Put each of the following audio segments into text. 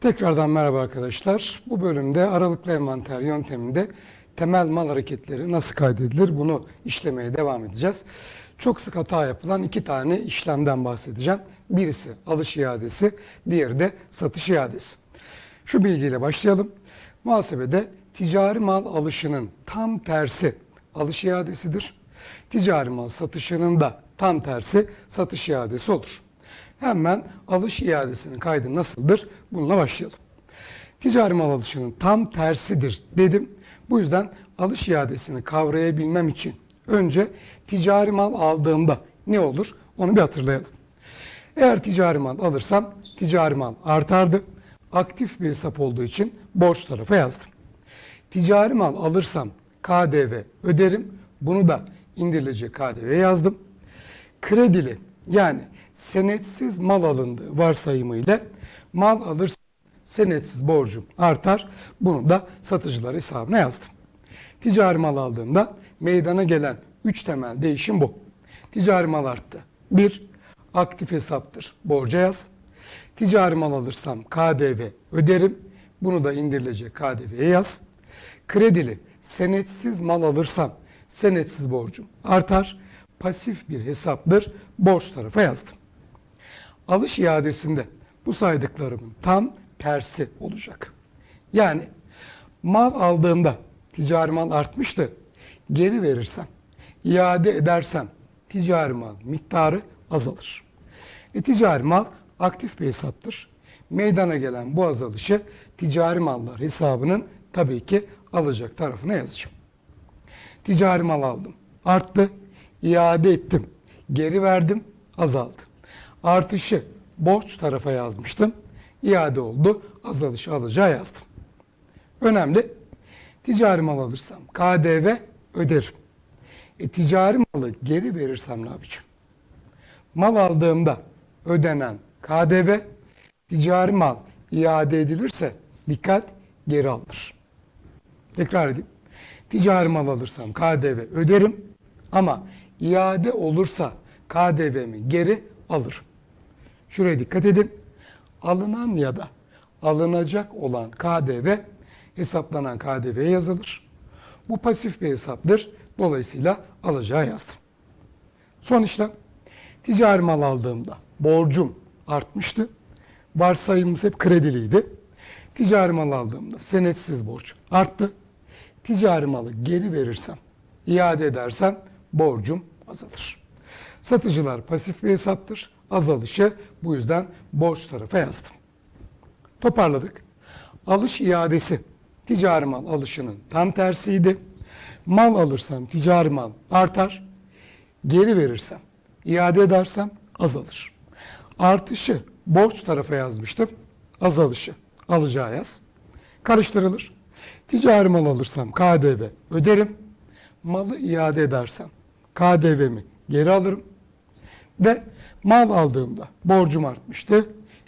Tekrardan merhaba arkadaşlar. Bu bölümde aralıklı envanter yönteminde temel mal hareketleri nasıl kaydedilir bunu işlemeye devam edeceğiz. Çok sık hata yapılan iki tane işlemden bahsedeceğim. Birisi alış iadesi, diğeri de satış iadesi. Şu bilgiyle başlayalım. Muhasebede ticari mal alışının tam tersi alış iadesidir. Ticari mal satışının da tam tersi satış iadesi olur. Hemen alış iadesinin kaydı nasıldır? Bununla başlayalım. Ticari mal alışının tam tersidir dedim. Bu yüzden alış iadesini kavrayabilmem için önce ticari mal aldığımda ne olur? Onu bir hatırlayalım. Eğer ticari mal alırsam ticari mal artardı. Aktif bir hesap olduğu için borç tarafa yazdım. Ticari mal alırsam KDV öderim. Bunu da indirilecek KDV yazdım. Kredili yani senetsiz mal alındığı varsayımı ile mal alırsam senetsiz borcum artar. Bunu da satıcılar hesabına yazdım. Ticari mal aldığımda meydana gelen 3 temel değişim bu. Ticari mal arttı. 1. Aktif hesaptır. Borca yaz. Ticari mal alırsam KDV öderim. Bunu da indirilecek KDV'ye yaz. Kredili senetsiz mal alırsam senetsiz borcum artar. Pasif bir hesaptır. Borç tarafa yazdım. Alış iadesinde bu saydıklarımın tam tersi olacak. Yani mal aldığımda ticari mal artmıştı. Geri verirsem, iade edersem ticari mal miktarı azalır. E, ticari mal aktif bir hesaptır. Meydana gelen bu azalışı ticari mallar hesabının tabii ki alacak tarafına yazacağım. Ticari mal aldım. Arttı. iade ettim. Geri verdim. Azaldı. Artışı borç tarafa yazmıştım. İade oldu. Azalışı alacağı yazdım. Önemli. Ticari mal alırsam KDV öderim. E, ticari malı geri verirsem ne yapacağım? Mal aldığımda ödenen KDV ticari mal iade edilirse dikkat geri alınır. Tekrar edeyim. Ticari mal alırsam KDV öderim ama iade olursa KDV'mi geri alırım. Şuraya dikkat edin. Alınan ya da alınacak olan KDV hesaplanan KDV'ye yazılır. Bu pasif bir hesaptır. Dolayısıyla alacağı yazdım. Son işlem. Ticari mal aldığımda borcum artmıştı. Varsayımımız hep krediliydi. Ticari mal aldığımda senetsiz borç arttı. Ticari malı geri verirsem, iade edersem borcum azalır. Satıcılar pasif bir hesaptır. Azalışı bu yüzden borç tarafa yazdım. Toparladık. Alış iadesi ticari mal alışının tam tersiydi. Mal alırsam ticari mal artar. Geri verirsem, iade edersem azalır. Artışı borç tarafa yazmıştım. Azalışı alacağı yaz. Karıştırılır. Ticari mal alırsam KDV öderim. Malı iade edersem KDV'mi geri alırım. Ve mal aldığımda borcum artmıştı.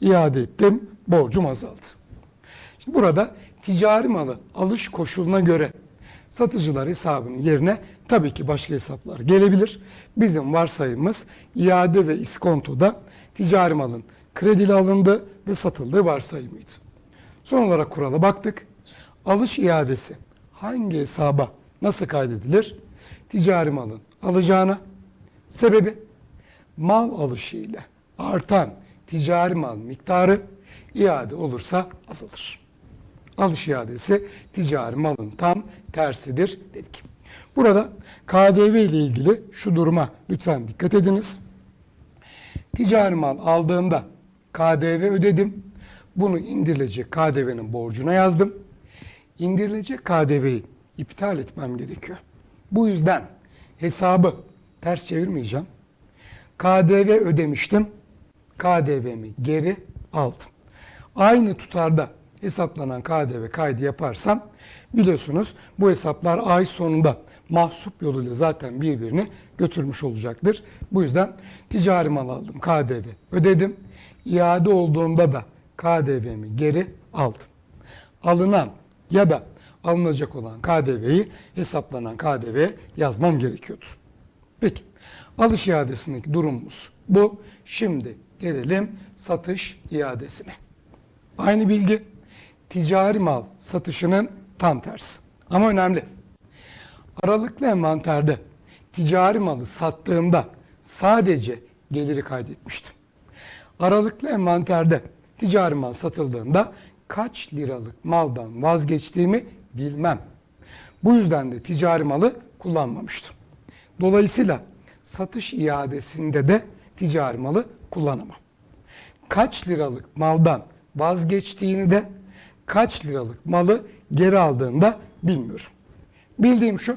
İade ettim. Borcum azaldı. Şimdi burada ticari malı alış koşuluna göre satıcılar hesabının yerine tabii ki başka hesaplar gelebilir. Bizim varsayımız iade ve iskontoda ticari malın kredili alındığı ve satıldığı varsayımıydı. Son olarak kurala baktık. Alış iadesi hangi hesaba nasıl kaydedilir? Ticari malın alacağına sebebi mal alışı ile artan ticari mal miktarı iade olursa azalır. Alış iadesi ticari malın tam tersidir dedik. Burada KDV ile ilgili şu duruma lütfen dikkat ediniz. Ticari mal aldığımda KDV ödedim. Bunu indirilecek KDV'nin borcuna yazdım. İndirilecek KDV'yi iptal etmem gerekiyor. Bu yüzden hesabı ters çevirmeyeceğim. KDV ödemiştim. KDV'mi geri aldım. Aynı tutarda hesaplanan KDV kaydı yaparsam biliyorsunuz bu hesaplar ay sonunda mahsup yoluyla zaten birbirini götürmüş olacaktır. Bu yüzden ticari mal aldım, KDV ödedim. İade olduğunda da KDV'mi geri aldım. Alınan ya da alınacak olan KDV'yi hesaplanan KDV'ye yazmam gerekiyordu. Peki alış iadesindeki durumumuz bu. Şimdi gelelim satış iadesine. Aynı bilgi ticari mal satışının tam tersi. Ama önemli. Aralıklı envanterde ticari malı sattığımda sadece geliri kaydetmiştim. Aralıklı envanterde ticari mal satıldığında kaç liralık maldan vazgeçtiğimi bilmem. Bu yüzden de ticari malı kullanmamıştım. Dolayısıyla satış iadesinde de ticari malı kullanamam. Kaç liralık maldan vazgeçtiğini de kaç liralık malı geri aldığında bilmiyorum. Bildiğim şu,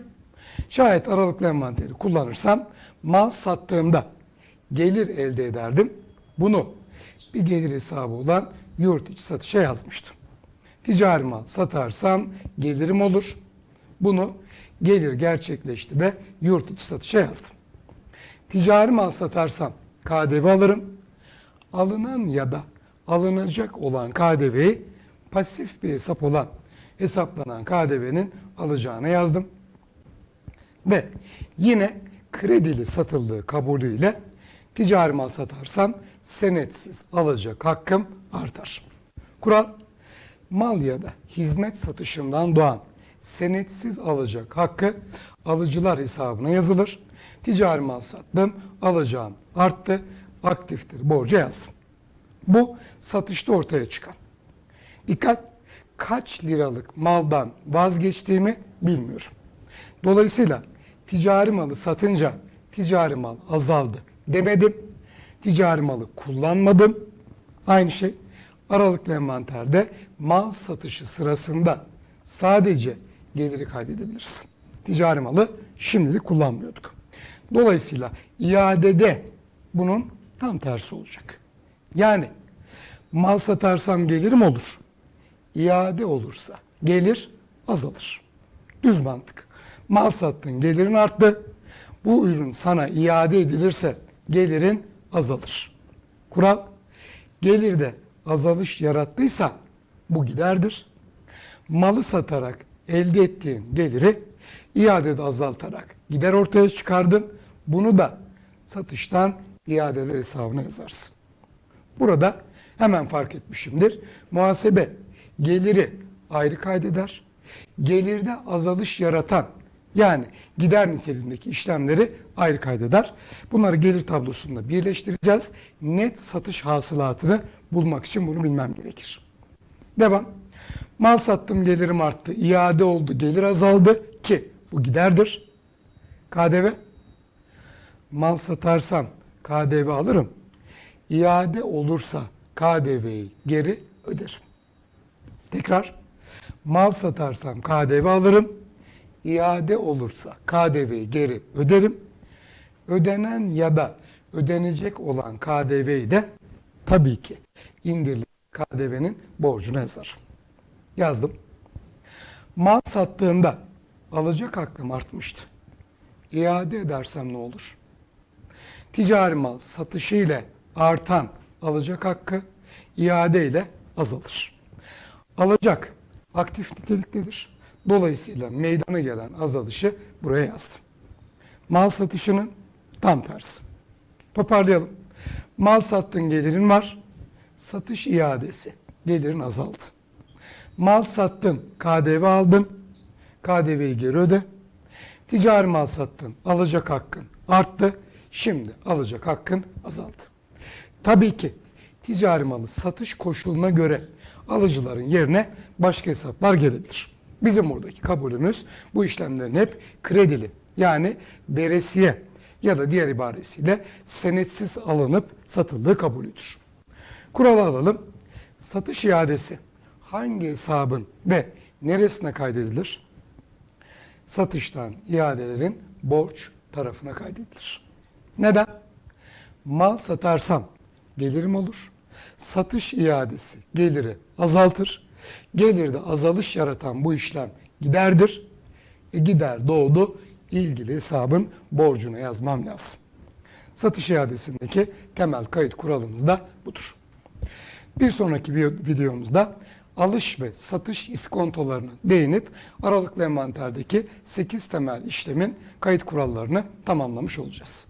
şayet aralıklı envanteri kullanırsam mal sattığımda gelir elde ederdim. Bunu bir gelir hesabı olan yurt içi satışa yazmıştım. Ticari mal satarsam gelirim olur. Bunu gelir gerçekleşti ve yurt içi satışa yazdım. Ticari mal satarsam KDV alırım. Alınan ya da alınacak olan KDV'yi pasif bir hesap olan hesaplanan KDV'nin alacağına yazdım. Ve yine kredili satıldığı kabulüyle ticari mal satarsam senetsiz alacak hakkım artar. Kural mal ya da hizmet satışından doğan senetsiz alacak hakkı alıcılar hesabına yazılır. Ticari mal sattım, alacağım arttı, aktiftir borca yazdım. Bu satışta ortaya çıkan. Dikkat! Kaç liralık maldan vazgeçtiğimi bilmiyorum. Dolayısıyla ticari malı satınca ticari mal azaldı demedim. Ticari malı kullanmadım. Aynı şey aralıklı envanterde mal satışı sırasında sadece geliri kaydedebilirsin. Ticari malı şimdilik kullanmıyorduk. Dolayısıyla iadede bunun tam tersi olacak. Yani mal satarsam gelirim olur. İade olursa gelir azalır. Düz mantık. Mal sattın gelirin arttı. Bu ürün sana iade edilirse gelirin azalır. Kural gelirde azalış yarattıysa bu giderdir. Malı satarak elde ettiğin geliri iadede azaltarak gider ortaya çıkardın. Bunu da satıştan iadeler hesabına yazarsın. Burada hemen fark etmişimdir. Muhasebe geliri ayrı kaydeder. Gelirde azalış yaratan yani gider niteliğindeki işlemleri ayrı kaydeder. Bunları gelir tablosunda birleştireceğiz. Net satış hasılatını bulmak için bunu bilmem gerekir. Devam. Mal sattım gelirim arttı. iade oldu gelir azaldı ki bu giderdir. KDV. Mal satarsam KDV alırım. İade olursa KDV'yi geri öderim. Tekrar mal satarsam KDV alırım. İade olursa KDV'yi geri öderim. Ödenen ya da ödenecek olan KDV'yi de tabii ki indirilen KDV'nin borcuna yazarım. Yazdım. Mal sattığımda alacak hakkım artmıştı. İade edersem ne olur? Ticari mal satışı ile artan alacak hakkı iade ile azalır. Alacak aktif niteliktedir. Dolayısıyla meydana gelen azalışı buraya yazdım. Mal satışının tam tersi. Toparlayalım. Mal sattın gelirin var. Satış iadesi. Gelirin azaldı. Mal sattın, KDV aldın. KDV'yi geri öde. Ticari mal sattın, alacak hakkın arttı. Şimdi alacak hakkın azaldı. Tabii ki ticari malı satış koşuluna göre alıcıların yerine başka hesaplar gelebilir. Bizim buradaki kabulümüz bu işlemlerin hep kredili yani veresiye ya da diğer ibaresiyle senetsiz alınıp satıldığı kabulüdür. Kuralı alalım. Satış iadesi hangi hesabın ve neresine kaydedilir? Satıştan iadelerin borç tarafına kaydedilir. Neden? Mal satarsam gelirim olur. Satış iadesi geliri azaltır. Gelirde azalış yaratan bu işlem giderdir. E gider doğdu ilgili hesabın borcuna yazmam lazım. Satış iadesindeki temel kayıt kuralımız da budur. Bir sonraki videomuzda alış ve satış iskontolarına değinip aralıklı envanterdeki 8 temel işlemin kayıt kurallarını tamamlamış olacağız.